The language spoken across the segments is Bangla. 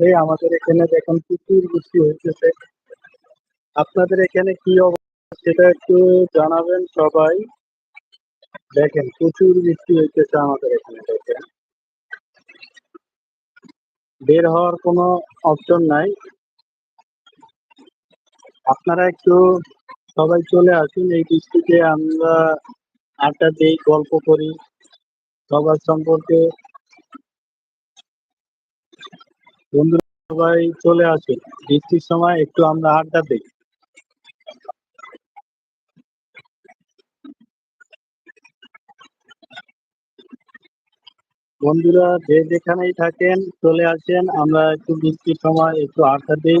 এই আমাদের এখানে দেখুন প্রচুর বৃষ্টি হইতেছে। আপনাদের এখানে কি অবস্থা সেটা একটু জানাবেন সবাই। দেখেন, প্রচুর বৃষ্টি হইতেছে আমাদের এখানে, দেখেন। বের হওয়ার কোনো অপশন নাই। আপনারা একটু সবাই চলে আসুন, এই বৃষ্টিতে আমরা আড্ডা দিই, গল্প করি। সবার সম্পর্কে বন্ধুরা সবাই চলে আসুন বৃষ্টির সময় একটু আমরা আড্ডা দিই। বন্ধুরা যে যেখানেই থাকেন, চলে আসেন, আমরা একটু বৃষ্টির সময় একটু আড্ডা দিই।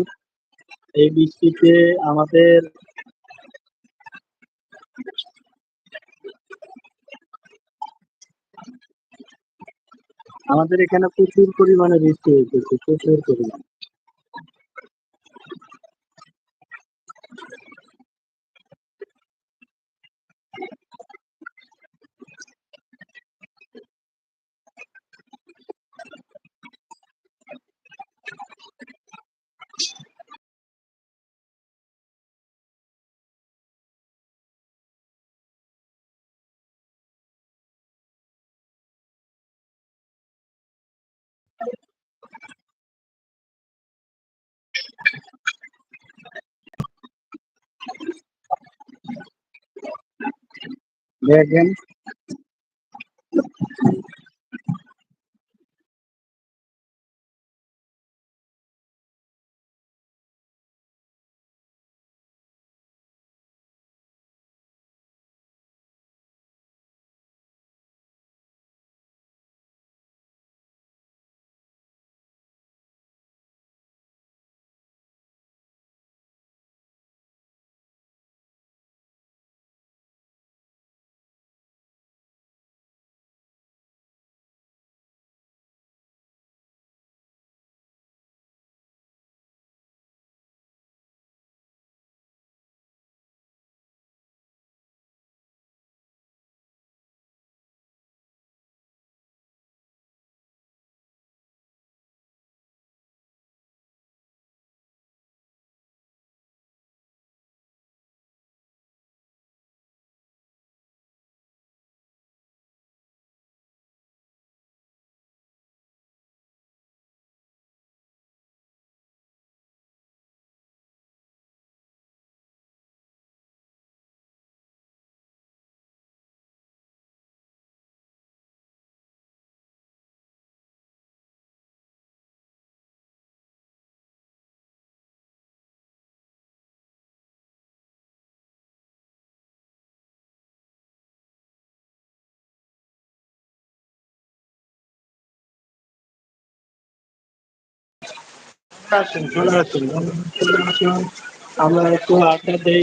এই বৃষ্টিতে আমাদের আমাদের এখানে প্রচুর পরিমাণে বৃষ্টি হইতেছে প্রচুর পরিমাণে। দেখেন আমরা একটু আড্ডা দেই।